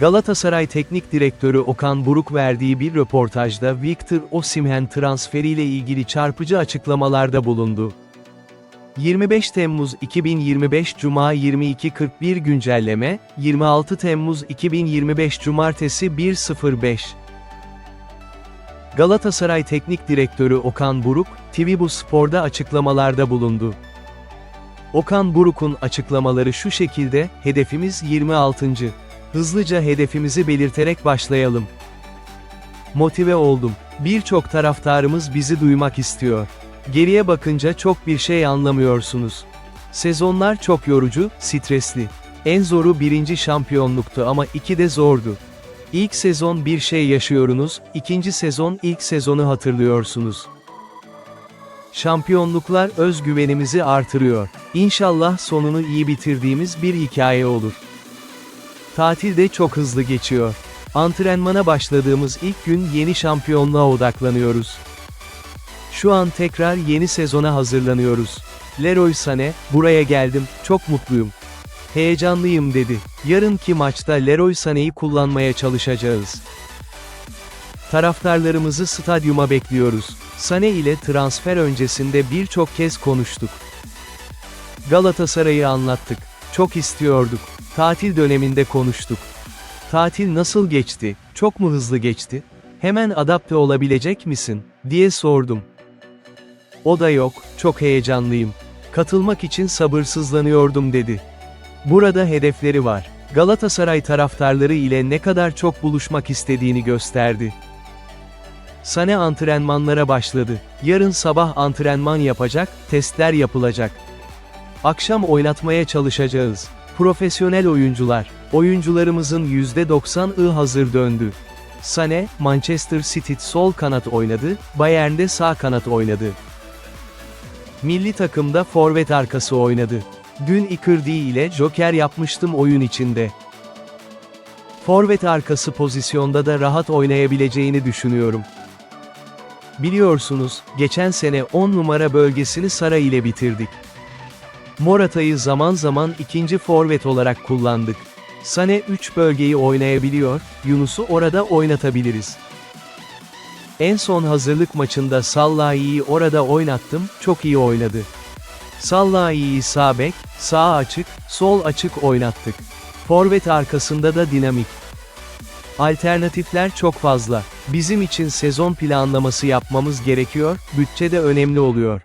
Galatasaray Teknik Direktörü Okan Buruk verdiği bir röportajda Victor Osimhen transferiyle ilgili çarpıcı açıklamalarda bulundu. 25 Temmuz 2025 Cuma 22.41 güncelleme, 26 Temmuz 2025 Cumartesi 1.05 Galatasaray Teknik Direktörü Okan Buruk, TV Bu Spor'da açıklamalarda bulundu. Okan Buruk'un açıklamaları şu şekilde, hedefimiz 26. Hızlıca hedefimizi belirterek başlayalım. Motive oldum. Birçok taraftarımız bizi duymak istiyor. Geriye bakınca çok bir şey anlamıyorsunuz. Sezonlar çok yorucu, stresli. En zoru birinci şampiyonluktu ama iki de zordu. İlk sezon bir şey yaşıyorsunuz, ikinci sezon ilk sezonu hatırlıyorsunuz. Şampiyonluklar özgüvenimizi artırıyor. İnşallah sonunu iyi bitirdiğimiz bir hikaye olur. Tatil de çok hızlı geçiyor. Antrenmana başladığımız ilk gün yeni şampiyonluğa odaklanıyoruz. Şu an tekrar yeni sezona hazırlanıyoruz. Leroy Sané, buraya geldim, çok mutluyum. Heyecanlıyım dedi. Yarınki maçta Leroy Sané'yi kullanmaya çalışacağız. Taraftarlarımızı stadyuma bekliyoruz. Sané ile transfer öncesinde birçok kez konuştuk. Galatasaray'ı anlattık. Çok istiyorduk. Tatil döneminde konuştuk. Tatil nasıl geçti? Çok mu hızlı geçti? Hemen adapte olabilecek misin? diye sordum. O da yok, çok heyecanlıyım. Katılmak için sabırsızlanıyordum dedi. Burada hedefleri var. Galatasaray taraftarları ile ne kadar çok buluşmak istediğini gösterdi. Sane antrenmanlara başladı. Yarın sabah antrenman yapacak, testler yapılacak. Akşam oynatmaya çalışacağız. Profesyonel oyuncular. Oyuncularımızın %90'ı hazır döndü. Sane, Manchester City sol kanat oynadı, Bayern'de sağ kanat oynadı. Milli takımda forvet arkası oynadı. Dün Icardi ile joker yapmıştım oyun içinde. Forvet arkası pozisyonda da rahat oynayabileceğini düşünüyorum. Biliyorsunuz, geçen sene 10 numara bölgesini Sara ile bitirdik. Morata'yı zaman zaman ikinci forvet olarak kullandık. Sane 3 bölgeyi oynayabiliyor, Yunus'u orada oynatabiliriz. En son hazırlık maçında Sallahi'yi orada oynattım, çok iyi oynadı. Sallahi'yi sağ bek, sağ açık, sol açık oynattık. Forvet arkasında da dinamik. Alternatifler çok fazla. Bizim için sezon planlaması yapmamız gerekiyor, bütçe de önemli oluyor.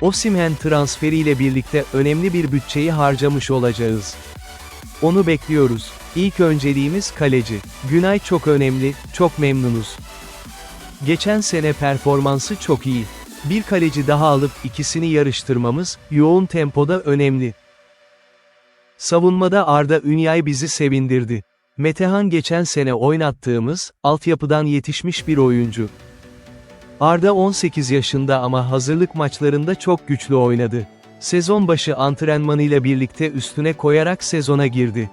Osimhen transferiyle birlikte önemli bir bütçeyi harcamış olacağız. Onu bekliyoruz. İlk önceliğimiz kaleci. Günay çok önemli, çok memnunuz. Geçen sene performansı çok iyi. Bir kaleci daha alıp ikisini yarıştırmamız, yoğun tempoda önemli. Savunmada Arda Ünyay bizi sevindirdi. Metehan geçen sene oynattığımız, altyapıdan yetişmiş bir oyuncu. Arda 18 yaşında ama hazırlık maçlarında çok güçlü oynadı. Sezon başı antrenmanıyla birlikte üstüne koyarak sezona girdi.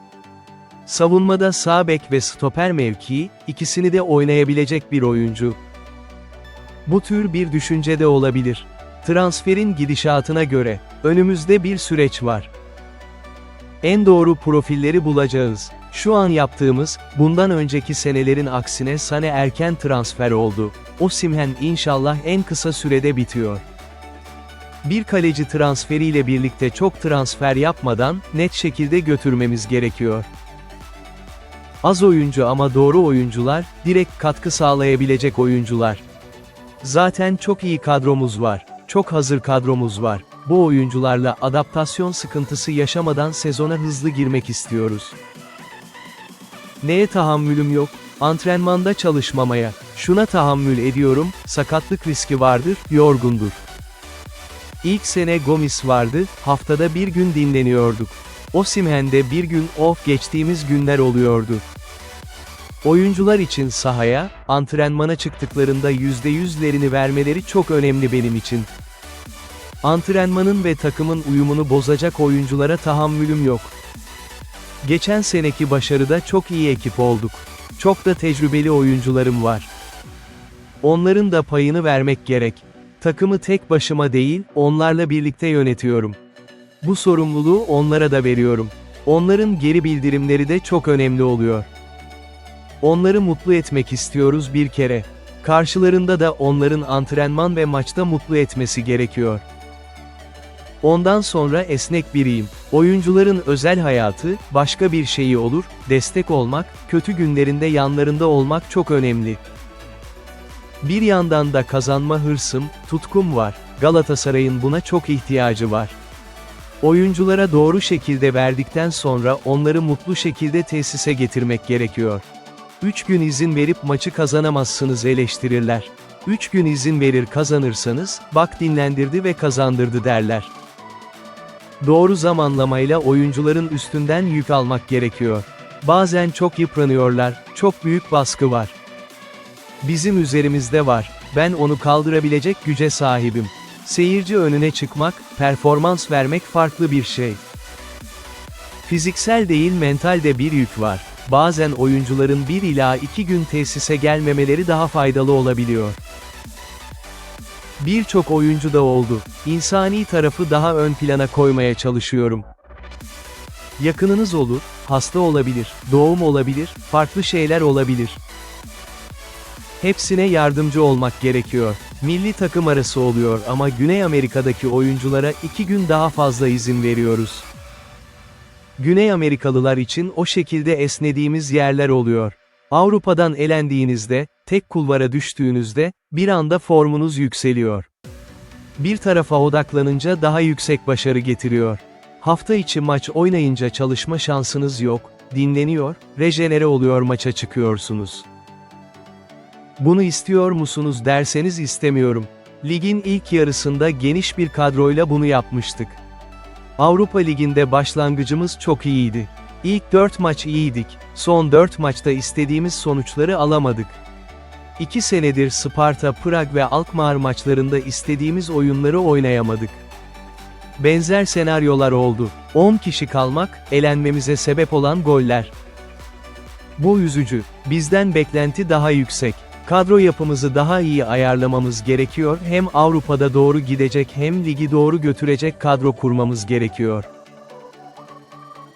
Savunmada sağ bek ve stoper mevkii, ikisini de oynayabilecek bir oyuncu. Bu tür bir düşünce de olabilir. Transferin gidişatına göre, önümüzde bir süreç var. En doğru profilleri bulacağız. Şu an yaptığımız, bundan önceki senelerin aksine Sane erken transfer oldu. Osimhen inşallah en kısa sürede bitiyor. Bir kaleci transferiyle birlikte çok transfer yapmadan, net şekilde götürmemiz gerekiyor. Az oyuncu ama doğru oyuncular, direkt katkı sağlayabilecek oyuncular. Zaten çok iyi kadromuz var. Çok hazır kadromuz var. Bu oyuncularla adaptasyon sıkıntısı yaşamadan sezona hızlı girmek istiyoruz. Neye tahammülüm yok? Antrenmanda çalışmamaya. Şuna tahammül ediyorum, sakatlık riski vardır, yorgundur. İlk sene Gomis vardı, haftada bir gün dinleniyorduk. Osimhen'de bir gün off geçtiğimiz günler oluyordu. Oyuncular için sahaya, antrenmana çıktıklarında %100'lerini vermeleri çok önemli benim için. Antrenmanın ve takımın uyumunu bozacak oyunculara tahammülüm yok. Geçen seneki başarıda çok iyi ekip olduk. Çok da tecrübeli oyuncularım var. Onların da payını vermek gerek. Takımı tek başıma değil, onlarla birlikte yönetiyorum. Bu sorumluluğu onlara da veriyorum. Onların geri bildirimleri de çok önemli oluyor. Onları mutlu etmek istiyoruz bir kere. Karşılarında da onların antrenman ve maçta mutlu etmesi gerekiyor. Ondan sonra esnek biriyim. Oyuncuların özel hayatı, başka bir şeyi olur, destek olmak, kötü günlerinde yanlarında olmak çok önemli. Bir yandan da kazanma hırsım, tutkum var. Galatasaray'ın buna çok ihtiyacı var. Oyunculara doğru şekilde verdikten sonra onları mutlu şekilde tesise getirmek gerekiyor. 3 gün izin verip maçı kazanamazsınız eleştirirler. 3 gün izin verir kazanırsanız, bak dinlendirdi ve kazandırdı derler. Doğru zamanlamayla oyuncuların üstünden yük almak gerekiyor. Bazen çok yıpranıyorlar, çok büyük baskı var. Bizim üzerimizde var. Ben onu kaldırabilecek güce sahibim. Seyirci önüne çıkmak, performans vermek farklı bir şey. Fiziksel değil mental de bir yük var. Bazen oyuncuların 1 ila 2 gün tesise gelmemeleri daha faydalı olabiliyor. Birçok oyuncu da oldu. İnsani tarafı daha ön plana koymaya çalışıyorum. Yakınınız olur, hasta olabilir, doğum olabilir, farklı şeyler olabilir. Hepsine yardımcı olmak gerekiyor. Milli takım arası oluyor ama Güney Amerika'daki oyunculara iki gün daha fazla izin veriyoruz. Güney Amerikalılar için o şekilde esnediğimiz yerler oluyor. Avrupa'dan elendiğinizde, tek kulvara düştüğünüzde, bir anda formunuz yükseliyor. Bir tarafa odaklanınca daha yüksek başarı getiriyor. Hafta içi maç oynayınca çalışma şansınız yok, dinleniyor, rejenere oluyor maça çıkıyorsunuz. Bunu istiyor musunuz derseniz istemiyorum. Ligin ilk yarısında geniş bir kadroyla bunu yapmıştık. Avrupa Ligi'nde başlangıcımız çok iyiydi. İlk 4 maç iyiydik, son 4 maçta istediğimiz sonuçları alamadık. 2 senedir Sparta Prag ve Alkmaar maçlarında istediğimiz oyunları oynayamadık. Benzer senaryolar oldu. 10 kişi kalmak, elenmemize sebep olan goller. Bu üzücü. Bizden beklenti daha yüksek. Kadro yapımızı daha iyi ayarlamamız gerekiyor, hem Avrupa'da doğru gidecek hem ligi doğru götürecek kadro kurmamız gerekiyor.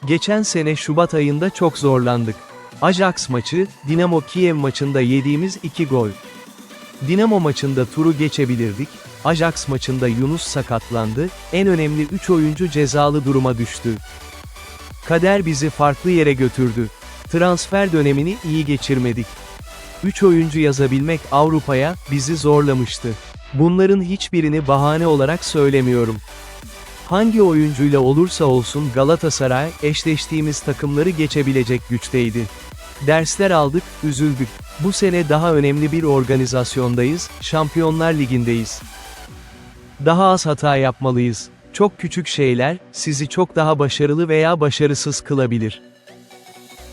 Geçen sene Şubat ayında çok zorlandık. Ajax maçı, Dinamo Kiev maçında yediğimiz 2 gol. Dinamo maçında turu geçebilirdik, Ajax maçında Yunus sakatlandı, en önemli 3 oyuncu cezalı duruma düştü. Kader bizi farklı yere götürdü. Transfer dönemini iyi geçirmedik. 3 oyuncu yazabilmek Avrupa'ya, bizi zorlamıştı. Bunların hiçbirini bahane olarak söylemiyorum. Hangi oyuncuyla olursa olsun Galatasaray, eşleştiğimiz takımları geçebilecek güçteydi. Dersler aldık, üzüldük. Bu sene daha önemli bir organizasyondayız, Şampiyonlar Ligi'ndeyiz. Daha az hata yapmalıyız. Çok küçük şeyler, sizi çok daha başarılı veya başarısız kılabilir.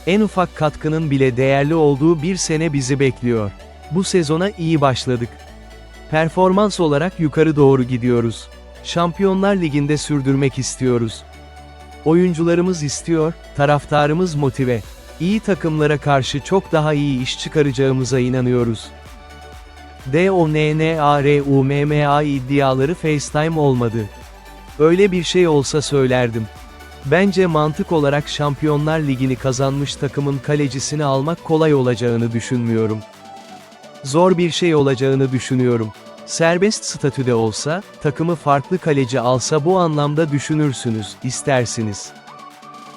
En ufak katkının bile değerli olduğu bir sene bizi bekliyor. Bu sezona iyi başladık. Performans olarak yukarı doğru gidiyoruz. Şampiyonlar Ligi'nde sürdürmek istiyoruz. Oyuncularımız istiyor, taraftarımız motive. İyi takımlara karşı çok daha iyi iş çıkaracağımıza inanıyoruz. DONNARUMMA iddiaları FaceTime olmadı. Öyle bir şey olsa söylerdim. Bence mantık olarak Şampiyonlar Ligi'ni kazanmış takımın kalecisini almak kolay olacağını düşünmüyorum. Zor bir şey olacağını düşünüyorum. Serbest statüde olsa, takımı farklı kaleci alsa bu anlamda düşünürsünüz, istersiniz.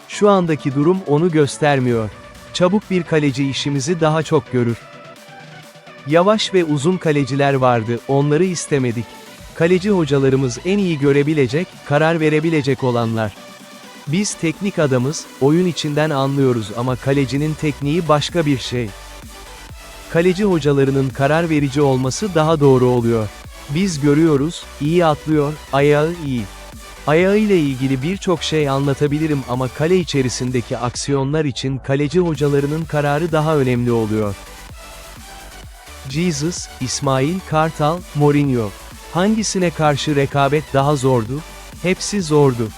Şu andaki durum onu göstermiyor. Çabuk bir kaleci işimizi daha çok görür. Yavaş ve uzun kaleciler vardı, onları istemedik. Kaleci hocalarımız en iyi görebilecek, karar verebilecek olanlar. Biz teknik adamız, oyun içinden anlıyoruz ama kalecinin tekniği başka bir şey. Kaleci hocalarının karar verici olması daha doğru oluyor. Biz görüyoruz, iyi atlıyor, ayağı iyi. Ayağıyla ilgili birçok şey anlatabilirim ama kale içerisindeki aksiyonlar için kaleci hocalarının kararı daha önemli oluyor. Jesus, İsmail Kartal, Mourinho. Hangisine karşı rekabet daha zordu? Hepsi zordu.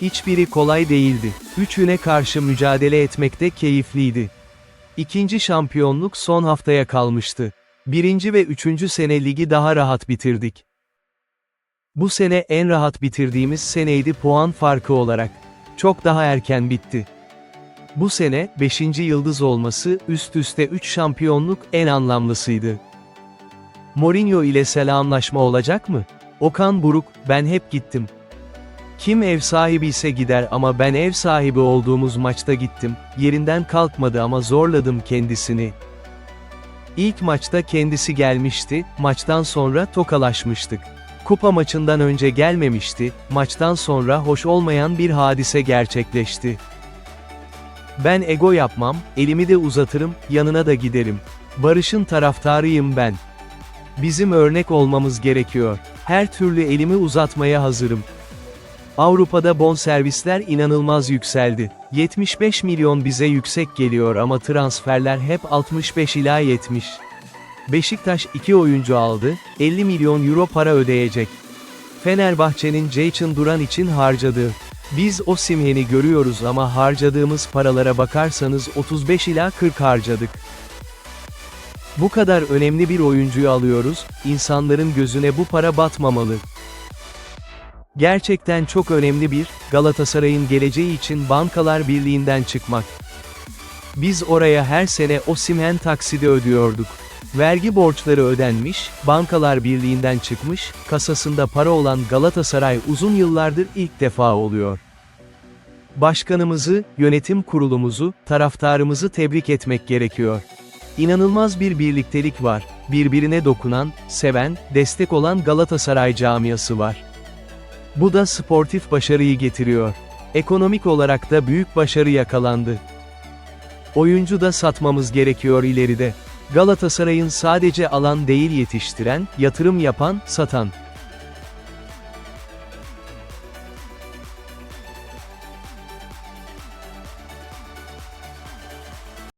Hiçbiri kolay değildi. Üçüne karşı mücadele etmek de keyifliydi. İkinci şampiyonluk son haftaya kalmıştı. Birinci ve üçüncü sene ligi daha rahat bitirdik. Bu sene en rahat bitirdiğimiz seneydi puan farkı olarak. Çok daha erken bitti. Bu sene, 5. yıldız olması, üst üste 3 şampiyonluk en anlamlısıydı. Mourinho ile selamlaşma olacak mı? Okan Buruk, ben hep gittim. Kim ev sahibi ise gider ama ben ev sahibi olduğumuz maçta gittim, yerinden kalkmadı ama zorladım kendisini. İlk maçta kendisi gelmişti, maçtan sonra tokalaşmıştık. Kupa maçından önce gelmemişti, maçtan sonra hoş olmayan bir hadise gerçekleşti. Ben ego yapmam, elimi de uzatırım, yanına da giderim. Barış'ın taraftarıyım ben. Bizim örnek olmamız gerekiyor. Her türlü elimi uzatmaya hazırım. Avrupa'da bonservisler inanılmaz yükseldi. 75 milyon bize yüksek geliyor ama transferler hep 65 ila 70. Beşiktaş 2 oyuncu aldı, 50 milyon euro para ödeyecek. Fenerbahçe'nin Jayson Duran için harcadığı. Biz o simheni görüyoruz ama harcadığımız paralara bakarsanız 35 ila 40 harcadık. Bu kadar önemli bir oyuncuyu alıyoruz, insanların gözüne bu para batmamalı. Gerçekten çok önemli bir, Galatasaray'ın geleceği için Bankalar Birliği'nden çıkmak. Biz oraya her sene Osimhen taksidi ödüyorduk. Vergi borçları ödenmiş, Bankalar Birliği'nden çıkmış, kasasında para olan Galatasaray uzun yıllardır ilk defa oluyor. Başkanımızı, yönetim kurulumuzu, taraftarımızı tebrik etmek gerekiyor. İnanılmaz bir birliktelik var, birbirine dokunan, seven, destek olan Galatasaray camiası var. Bu da sportif başarıyı getiriyor. Ekonomik olarak da büyük başarı yakalandı. Oyuncu da satmamız gerekiyor ileride. Galatasaray'ın sadece alan değil yetiştiren, yatırım yapan, satan.